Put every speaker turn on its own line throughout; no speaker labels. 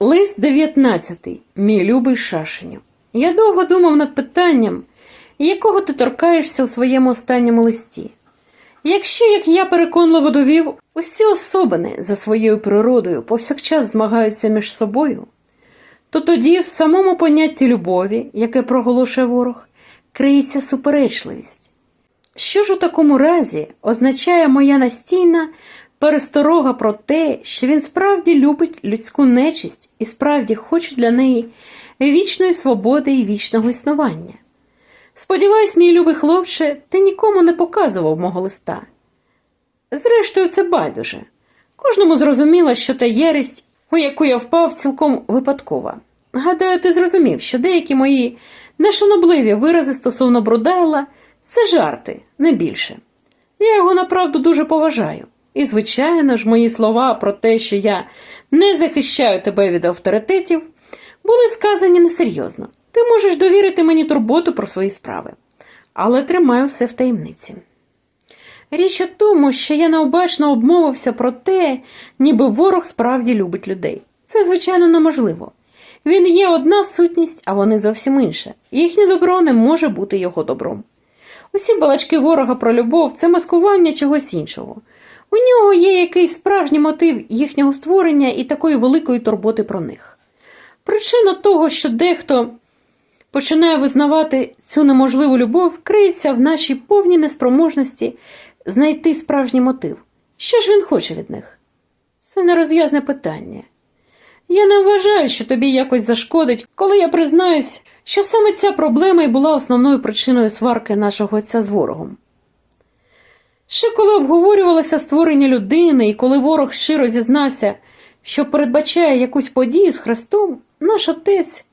Лист 19. Мій любий Шашеню. Я довго думав над питанням, якого ти торкаєшся у своєму останньому листі. Якщо, як я переконливо довів, усі особини за своєю природою повсякчас змагаються між собою, то тоді в самому понятті любові, яке проголошує ворог, криється суперечливість. Що ж у такому разі означає моя настійна пересторога про те, що він справді любить людську нечисть і справді хоче для неї вічної свободи і вічного існування? Сподіваюсь, мій любий хлопче, ти нікому не показував мого листа. Зрештою, це байдуже. Кожному зрозуміло, що та єресь, у яку я впав, цілком випадкова. Гадаю, ти зрозумів, що деякі мої нешанобливі вирази стосовно Брудайла це жарти, не більше. Я його направду дуже поважаю. І, звичайно ж, мої слова про те, що я не захищаю тебе від авторитетів, були сказані несерйозно. Ти можеш довірити мені турботу про свої справи, але тримаю все в таємниці. Річ у тому, що я необачно обмовився про те, ніби ворог справді любить людей. Це, звичайно, неможливо. Він є одна сутність, а вони зовсім інша. Їхнє добро не може бути його добром. Усі балачки ворога про любов це маскування чогось іншого. У нього є якийсь справжній мотив їхнього створення і такої великої турботи про них. Причина того, що дехто починає визнавати цю неможливу любов, криється в нашій повній неспроможності знайти справжній мотив. Що ж він хоче від них? Це нерозв'язне питання. Я не вважаю, що тобі якось зашкодить, коли я признаюсь, що саме ця проблема і була основною причиною сварки нашого отця з ворогом. Ще коли обговорювалося створення людини, і коли ворог щиро зізнався, що передбачає якусь подію з Христом, наш отець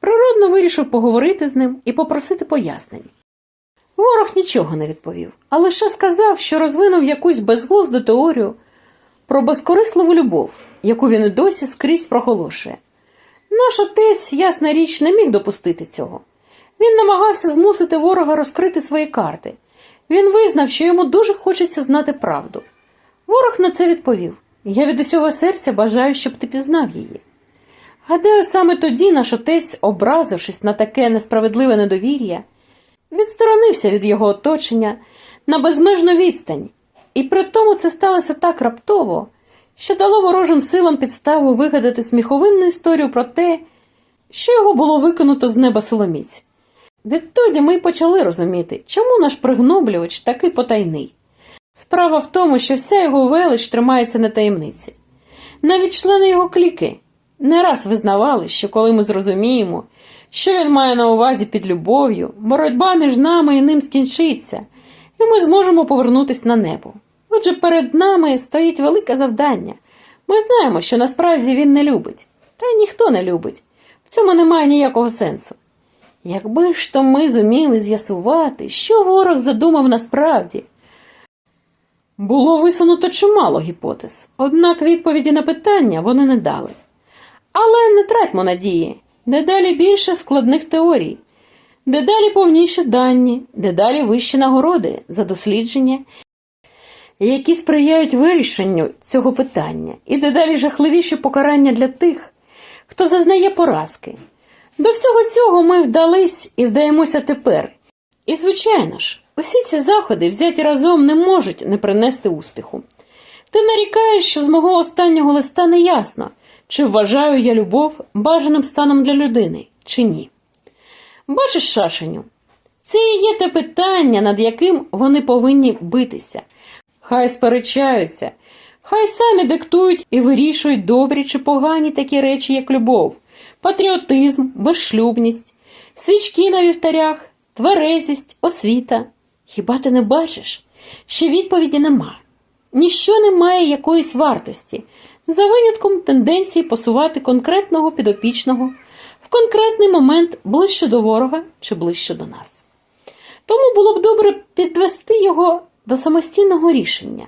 природно вирішив поговорити з ним і попросити пояснень. Ворог нічого не відповів, а лише сказав, що розвинув якусь безглузду теорію про безкорисливу любов, яку він і досі скрізь проголошує. Наш отець, ясна річ, не міг допустити цього. Він намагався змусити ворога розкрити свої карти. Він визнав, що йому дуже хочеться знати правду. Ворог на це відповів: Я від усього серця бажаю, щоб ти пізнав її. Гадаю, саме тоді наш отець, образившись на таке несправедливе недовір'я, відсторонився від його оточення на безмежну відстань, і при тому це сталося так раптово, що дало ворожим силам підставу вигадати сміховинну історію про те, що його було виконуто з неба силоміць. Відтоді ми й почали розуміти, чому наш пригноблювач такий потайний. Справа в тому, що вся його велич тримається на таємниці. Навіть члени його кліки не раз визнавали, що коли ми зрозуміємо, що він має на увазі під любов'ю, боротьба між нами і ним скінчиться, і ми зможемо повернутися на небо. Отже, перед нами стоїть велике завдання. Ми знаємо, що насправді він не любить, та й ніхто не любить. В цьому немає ніякого сенсу. Якби ж то ми зуміли з'ясувати, що ворог задумав насправді. Було висунуто чимало гіпотез, однак відповіді на питання вони не дали. Але не тратьмо надії, дедалі більше складних теорій, дедалі повніші дані, дедалі вищі нагороди за дослідження, які сприяють вирішенню цього питання, і дедалі жахливіші покарання для тих, хто зазнає поразки. До всього цього ми вдались і вдаємося тепер. І, звичайно ж, усі ці заходи, взяті разом, не можуть не принести успіху. Ти нарікаєш, що з мого останнього листа не ясно, чи вважаю я любов бажаним станом для людини, чи ні. Бачиш, Шашеню, це і є те питання, над яким вони повинні битися. Хай сперечаються, хай самі диктують і вирішують добрі чи погані такі речі, як любов, патріотизм, безшлюбність, свічки на вівтарях, тверезість, освіта. Хіба ти не бачиш, що відповіді нема? Ніщо не має якоїсь вартості, за винятком тенденції посувати конкретного підопічного в конкретний момент ближче до ворога чи ближче до нас. Тому було б добре підвести його до самостійного рішення.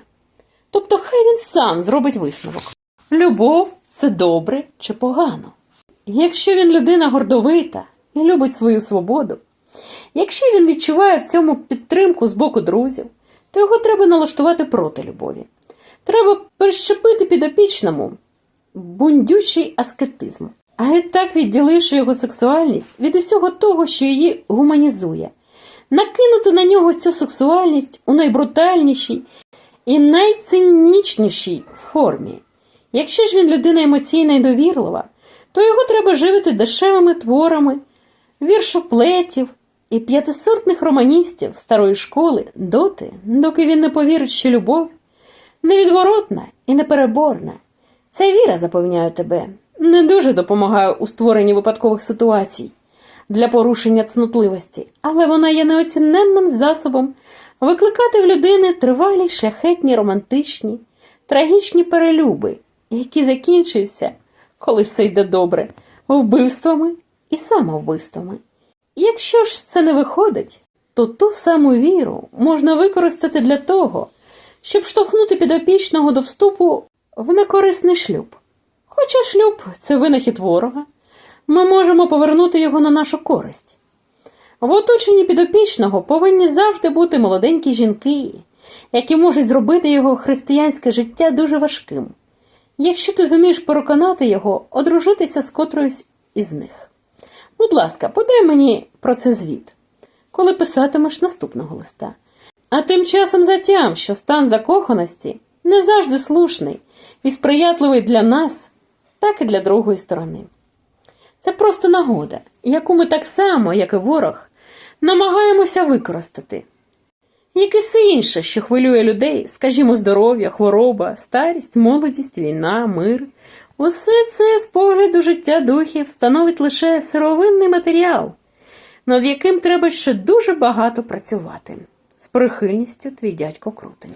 Тобто хай він сам зробить висновок. Любов це добре чи погано. Якщо він людина гордовита і любить свою свободу, якщо він відчуває в цьому підтримку з боку друзів, то його треба налаштувати проти любові. Треба перещепити підопічному бундючий аскетизм, а геть так відділивши його сексуальність від усього того, що її гуманізує, накинути на нього цю сексуальність у найбрутальнішій і найцинічнішій формі. Якщо ж він людина емоційна і довірлива, то його треба живити дешевими творами, віршоплетів і п'ятисортних романістів старої школи доти, доки він не повірить, що любов невідворотна і непереборна. Ця віра, запевняю тебе, не дуже допомагає у створенні випадкових ситуацій для порушення цнотливості, але вона є неоціненним засобом викликати в людини тривалі, шляхетні, романтичні, трагічні перелюби, які закінчуються, коли все йде добре, вбивствами і самовбивствами. Якщо ж це не виходить, то ту саму віру можна використати для того, щоб штовхнути підопічного до вступу в некорисний шлюб. Хоча шлюб це винахід ворога, ми можемо повернути його на нашу користь. В оточенні підопічного повинні завжди бути молоденькі жінки, які можуть зробити його християнське життя дуже важким, якщо ти зумієш переконати його одружитися з котроюсь із них. Будь ласка, подай мені про це звіт, коли писатимеш наступного листа. А тим часом затям, що стан закоханості не завжди слушний і сприятливий для нас, так і для другої сторони. Це просто нагода, яку ми так само, як і ворог, намагаємося використати. Як і все інше, що хвилює людей, скажімо, здоров'я, хвороба, старість, молодість, війна, мир, усе це з погляду життя духів становить лише сировинний матеріал, над яким треба ще дуже багато працювати. З прихильністю твій дядько Крутень.